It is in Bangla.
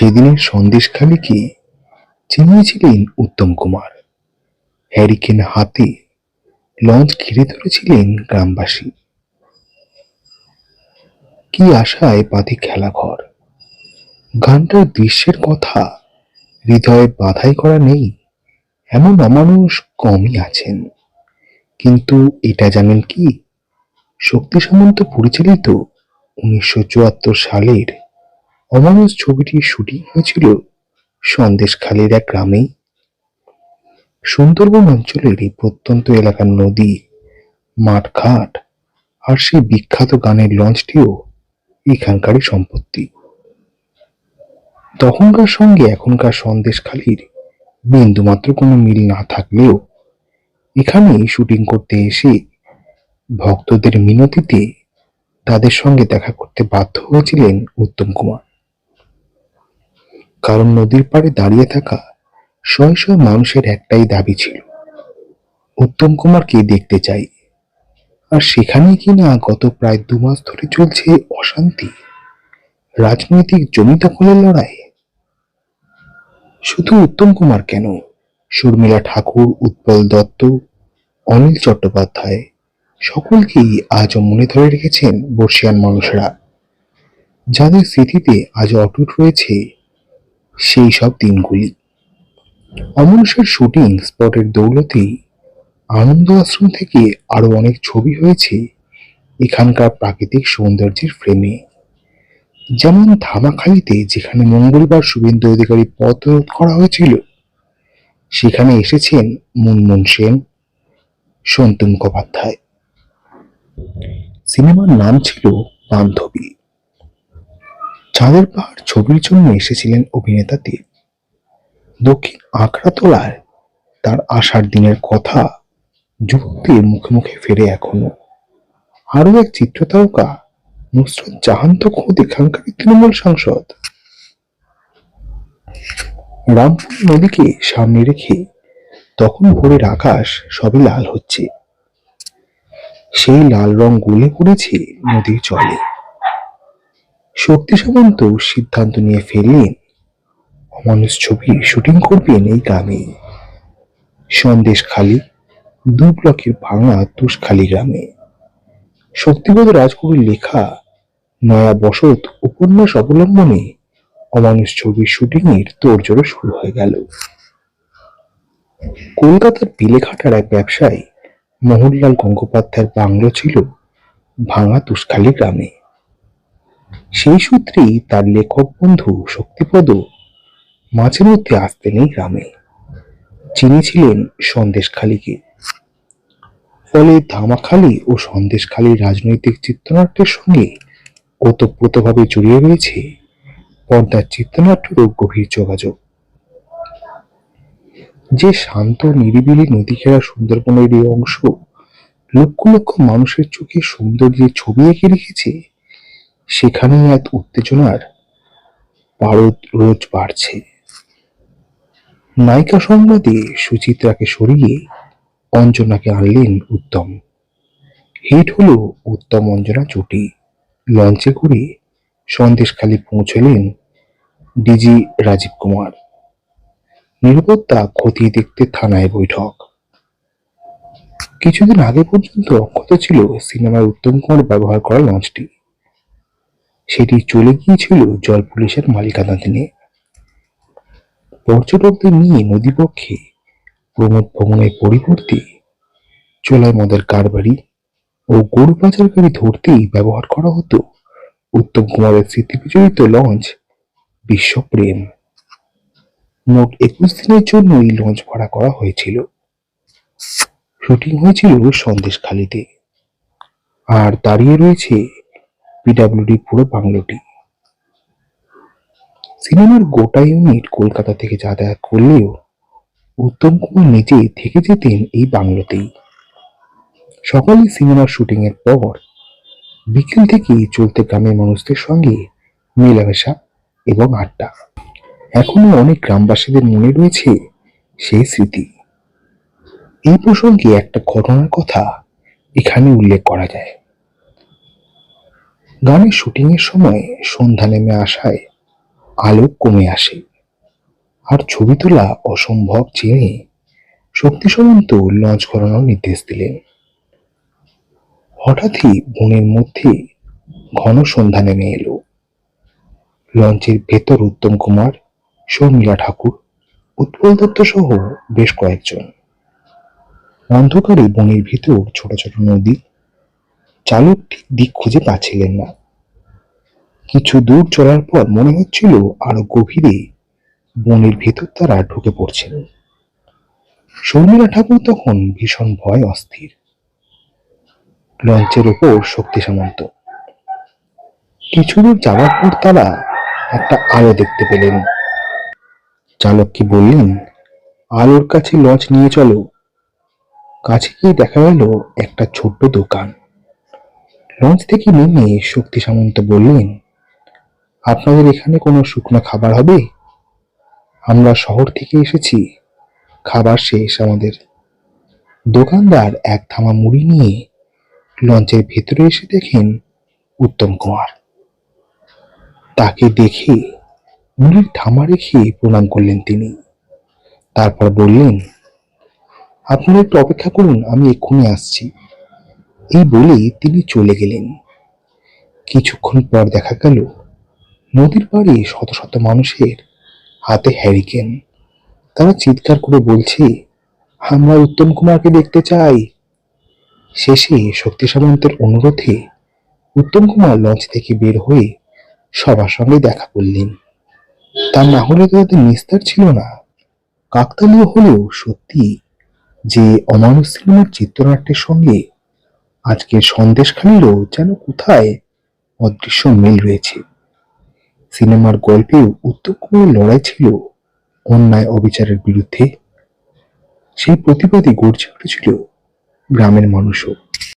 সেদিনের সন্দেশখালিকে চিনিয়েছিলেন উত্তম কুমার। হ্যারিকেন হাতে লঞ্চ ঘিরে ধরেছিলেন গ্রামবাসী। কি আশায় বাঁধে খেলাঘর? গানটার দৃশ্যের কথা হৃদয়ে বাধাই করা নেই, এমন অমানুষ কমই আছেন। কিন্তু এটা জানেন কি? শক্তি সামন্ত পরিচালিত উনিশশো চুয়াত্তর সালের অমানুষ ছবিটির শুটিং হয়েছিল সন্দেশখালীর এক গ্রামেই। সুন্দরবন অঞ্চলের এই প্রত্যন্ত এলাকার নদী, মাঠঘাট আর সেই বিখ্যাত গানের লঞ্চটিও এখানকারই সম্পত্তি। তখনকার সঙ্গে এখনকার সন্দেশখালীর বিন্দুমাত্র কোনো মিল না থাকলেও এখানে শুটিং করতে এসে ভক্তদের মিনতিতে তাদের সঙ্গে দেখা করতে বাধ্য হয়েছিলেন উত্তম কুমার। কারণ নদীর পাড়ে দাঁড়িয়ে থাকা শয়ে শয়ে মানুষের একটাই দাবি ছিল, উত্তম কুমারকে দেখতে চাই। আর সেখানেই কিনা গত প্রায় দু মাস ধরে চলছে অশান্তি, রাজনৈতিক জমি দখলের লড়াই। শুধু উত্তম কুমার কেন? শর্মিলা ঠাকুর, উৎপল দত্ত, অনিল চট্টোপাধ্যায়, সকলকেই আজও মনে ধরে রেখেছেন বর্ষিয়ান মানুষরা, যাদের স্মৃতিতে আজ অটুট রয়েছে সেই সব দিনগুলি। অমানুষের শুটিং স্পটের দৌলতেই আনন্দ আশ্রম থেকে আরও অনেক ছবি হয়েছে এখানকার প্রাকৃতিক সৌন্দর্যের ফ্রেমে যেমন ধামাখালিতে যেখানে মঙ্গলবার শুভেন্দু অধিকারী পথ রোধ করা হয়েছিল, সেখানে এসেছেন মুনমুন সেন সন্তু মুখোপাধ্যায় সিনেমার নাম ছিল বান্ধবী। চাঁদের পাহাড় ছবির জন্য এসেছিলেন অভিনেতা দেব দক্ষিণ আখড়াতলায় তার আসার দিনের কথা যুবকদের মুখে মুখে ফেরে এখনও। আরও এক চিত্রতারকা নুসরত জাহান তো খোদ এখানকার তৃণমূল সাংসদ। রামপুর নদীকে সামনে রেখে তখন ভোরের আকাশ সবে লাল হচ্ছে। সেই লাল রং গলে পড়েছে নদীর জলে। শক্তি সামন্ত সিদ্ধান্ত নিয়ে ফেললেন অমানুষ ছবি শুটিং করবেন এই গ্রামে। সন্দেশ খালি, দু ব্লকের ভাঙা তুষখালি গ্রামে। শক্তিবোধ রাজকবির লেখা, নয়া বসত উপন্যাস অবলম্বনে অমানুষ ছবির শুটিং এর তোড়জোড়ো শুরু হয়ে গেল। কলকাতার পিলেঘাটার এক ব্যবসায়ী, মোহনলাল গঙ্গোপাধ্যায়ের বাংলো ছিল ভাঙা তুষখালি গ্রামে। সেই সূত্রেই তার লেখক বন্ধু শক্তিপদ মাঝে মধ্যে আসতেন এই গ্রামে। চিনেছিলেন সন্দেশখালীকে। ফলে ধামাখালি ও সন্দেশখালীর রাজনৈতিক চিত্রনাট্যের সঙ্গে ওতপ্রোতভাবে জড়িয়ে রয়েছে পর্দার চিত্রনাট্যেরও গভীর যোগাযোগ। যে শান্ত, নিরিবিলি নদী ঘেরা সুন্দরবনের এই অংশ লক্ষ লক্ষ মানুষের চোখে সৌন্দর্যের ছবি এঁকে রেখেছে সেখানে এক উত্তেজনার পারদ রোজ বাড়ছে। নায়িকা সংবাদে সুচিত্রাকে সরিয়ে অঞ্জনাকে আনলেন উত্তম। হিট হল উত্তম অঞ্জনা জুটি। লঞ্চে করে সন্দেশখালী পৌঁছলেন ডিজি রাজীব কুমার। নিরাপত্তা খতিয়ে দেখতে থানায় বৈঠক। কিছুদিন আগে পর্যন্ত অক্ষত ছিল সিনেমার উত্তম কুমার ব্যবহার করা লঞ্চটি। সেটি চলে গিয়েছিল জল পুলিশের মালিকানাধীনে। পর্যটকদের নিয়ে নদীপক্ষে প্রমোদ ভ্রমণের পরিবর্তে চোলাই মদের কারবারি ও গরু পাচারকারী ধরতেই ব্যবহার করা হতো। উত্তম কুমারের স্মৃতি বিজড়িত লঞ্চ বিশ্বপ্রেম। মোট একুশ দিনের জন্য এই লঞ্চ ভাড়া করা হয়েছিল। শুটিং হয়েছিল সন্দেশখালিতে। আর দাঁড়িয়ে রয়েছে পিডাব্লিউডি পুরো বাংলোটি সিনেমার গোটা ইউনিট কলকাতা থেকে যাতায়াত করলেও উত্তম কুমার নিজে থেকে যেতেন এই বাংলোতেই। সকালে সিনেমার শুটিং এর পর বিকেল থেকেই চলতে গ্রামের মানুষদের সঙ্গে মেলামেশা এবং আড্ডা। এখনও অনেক গ্রামবাসীদের মনে রয়েছে সেই স্মৃতি। এই প্রসঙ্গে একটা ঘটনার কথা এখানে উল্লেখ করা যায়। গানের শুটিং এর সময় সন্ধ্যা নেমে আসায় আলো কমে আসে। আর ছবি তোলা অসম্ভব জেনে শক্তি সামন্ত লঞ্চ করানোর নির্দেশ দিলেন। হঠাৎই বনের মধ্যে ঘন সন্ধ্যা নেমে এলো। লঞ্চের ভেতর উত্তম কুমার, শর্মিলা ঠাকুর, উৎপল দত্ত সহ বেশ কয়েকজন। অন্ধকারে বনের ভিতর ছোট ছোট নদী চালক ঠিক দিক খুঁজে পাচ্ছিলেন না। কিছু দূর চলার পর মনে হচ্ছিল আরও গভীরে বনের ভেতর তারা ঢুকে পড়ছেন। শর্মিলা ঠাকুর তখন ভীষণ ভয় অস্থির। লঞ্চের উপর শক্তি সামন্ত কিছু দূর যাওয়ার পর তারা একটা আলো দেখতে পেলেন। চালককে বললেন, আলোর কাছে লঞ্চ নিয়ে চলো। কাছে গিয়ে দেখা গেল একটা ছোট্ট দোকান। লঞ্চ থেকে নেমে শক্তি সামন্ত বললেন, আপনাদের এখানে কোনো শুকনো খাবার হবে? আমরা শহর থেকে এসেছি, খাবার শেষ আমাদের। দোকানদার এক থামা মুড়ি নিয়ে লঞ্চের ভেতরে এসে দেখেন উত্তম কুমার। তাকে দেখে মুড়ির থামা রেখে প্রণাম করলেন তিনি। তারপর বললেন, আপনারা একটু অপেক্ষা করুন, আমি এক্ষুনি আসছি। এই বলে তিনি চলে গেলেন। কিছুক্ষণ পর দেখা গেল, নদীর পাড়ে শত শত মানুষের হাতে হ্যারিকেন তারা চিৎকার করে বলছে, আমরা উত্তম কুমারকে দেখতে চাই। শেষে শক্তি সামন্তের অনুরোধে উত্তম কুমার লঞ্চ থেকে বের হয়ে সবার সঙ্গে দেখা করলেন। তার না হলে তো তাদের নিস্তার ছিল না। কাকতালীয় হলেও সত্যি যে অমানুষ সিনেমার চিত্রনাট্যের সঙ্গে আজকে সন্দেশখানিরও যেন কোথায় অদৃশ্য মিল রয়েছে। সিনেমার গল্পেও উত্তম লড়াই ছিল অন্যায় অবিচারের বিরুদ্ধে। সেই প্রতিবাদী গড়ছে উঠেছিল গ্রামের মানুষও।